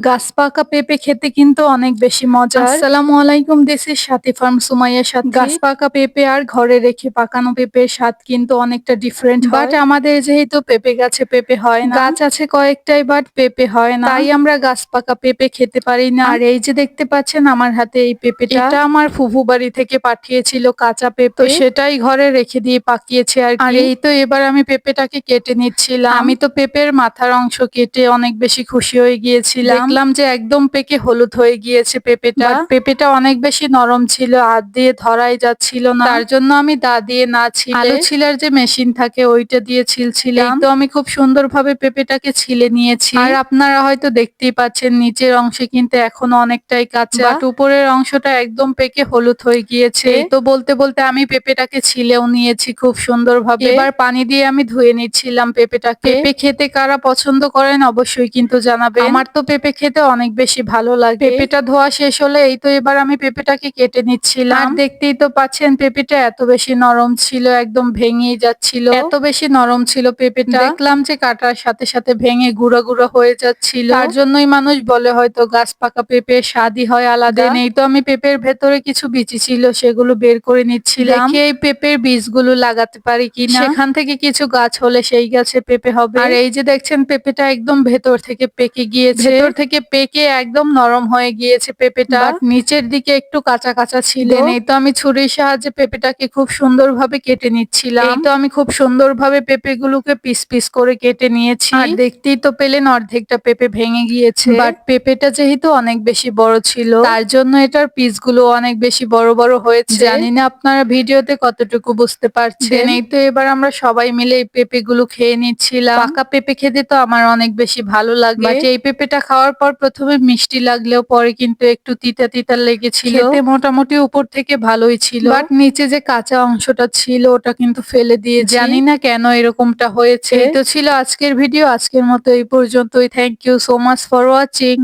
গাছ পাকা পেঁপে খেতে কিন্তু অনেক বেশি মজা আসসালামু আলাইকুম দেশের সাথী ফার্ম সুমাইয়ার সাথে। গাছ পাকা পেঁপে আর ঘরে রেখে পাকানো পেঁপের স্বাদ কিন্তু অনেকটা ডিফারেন্ট বাট আমাদের যেহেতু পেঁপে গাছে পেঁপে হয় না। গাছ আছে কয়েকটাই বাট পেঁপে হয় না। তাই আমরা গাছ পাকা পেঁপে খেতে পারি না। আর এই যে দেখতে পাচ্ছেন আমার হাতে এই পেঁপেটা। এটা আমার ফুফু বাড়ি থেকে পাঠিয়েছিল কাঁচা পেঁপে। তো সেটাই ঘরে রেখে দিয়ে পাকিয়েছে আর। আর এই তো এবার আমি পেঁপেটাকে কেটে নিচ্ছিলাম। আমি তো পেঁপের মাথার অংশ কেটে অনেক বেশি খুশি হয়ে গিয়েছিলাম। দেখলাম যে একদম পেকে হলুদ হয়ে গিয়েছে পেঁপেটা। পেঁপেটা অনেক বেশি নরম ছিল হাত দিয়ে ধরাই যাচ্ছিল না। তার জন্য আমি দা দিয়ে না ছিলে। আলু ছিলার যে মেশিন থাকে ওইটা দিয়ে ছিলছিলাম। তো আমি খুব সুন্দরভাবে পেঁপেটাকে ছিলে নিয়েছি। আর আপনারা হয়তো দেখতেই পাচ্ছেন নিচের অংশে কিন্তু এখনও অনেকটাই কাঁচা। বাট উপরের অংশটা একদম পেকে হলুদ হয়ে গিয়েছে। তো বলতে বলতে আমি পেঁপেটাকে ছিলেও নিয়েছি খুব সুন্দরভাবে। এবার পানি দিয়ে আমি ধুয়ে নিচ্ছিলাম পেঁপেটাকে। পেঁপে খেতে কারা পছন্দ করেন অবশ্যই কিন্তু জানাবে আমার তো পেঁপে খেতে অনেক বেশি ভালো লাগে। পেঁপেটা ধোয়া শেষ হলে এই তো এবার আমি পেঁপেটাকে কেটে নিচ্ছিলাম। আর দেখতেই তো পাচ্ছেন পেঁপেটা এত বেশি নরম ছিল একদম ভেঙে যাচ্ছিল। এত বেশি নরম ছিল পেঁপেটা। দেখলাম যে কাটার সাথে সাথে ভেঙে গুঁড়ো গুঁড়ো হয়ে যাচ্ছিল। তার জন্যই মানুষ বলে হয়তো গাছ পাকা পেঁপে স্বাদই হয় আলাদা। নেই তো আমি পেঁপের ভেতরে কিছু বিচি ছিল সেগুলো বের করে নিচ্ছিলাম। এই পেঁপের বীজগুলো লাগাতে পারি কিনা। সেখান থেকে কিছু গাছ হলে সেই গাছে পেঁপে হবে। আর এই যে দেখছেন পেঁপেটা একদম ভেতর থেকে পেকে গিয়েছে। ভেতর থেকে পেকে একদম নরম হয়ে গিয়েছে পেঁপেটা। নিচের দিকে একটু কাঁচা কাঁচা ছিল। এই তো আমি ছুরির সাহায্যে পেঁপেটাকে খুব সুন্দরভাবে কেটে নিচ্ছিলাম। এই তো আমি খুব সুন্দরভাবে পেঁপেগুলোকে পিস পিস করে কেটে নিয়েছি। আর দেখতেই তো পেলেন অর্ধেকটা পেঁপে ভেঙে গিয়েছে। বাট পেঁপেটা যেহেতু অনেক বেশি বড় ছিল তার জন্য এটার পিসগুলো অনেক বেশি বড় বড় হয়েছে। জানি না আপনারা ভিডিওতে কতটুকু বুঝতে পারছেন। এই তো এবার আমরা সবাই মিলে এই পেঁপেগুলো খেয়ে নিচ্ছিলাম। পাকা পেঁপে খেতে তো আমার অনেক বেশি ভালো লাগে। এই পেঁপেটা খাওয়ার পর প্রথমে মিষ্টি লাগলেও পরে কিন্তু একটু তিতা তিতা লেগেছিল। খেতে মোটামুটি উপর থেকে ভালোই ছিল। বাট নিচে যে কাঁচা অংশটা ছিল ওটা কিন্তু ফেলে দিয়ে জানি না কেন এরকমটা হয়েছে। তো ছিল আজকের ভিডিও। আজকের মতো এই পর্যন্তই। Thank you so much for watching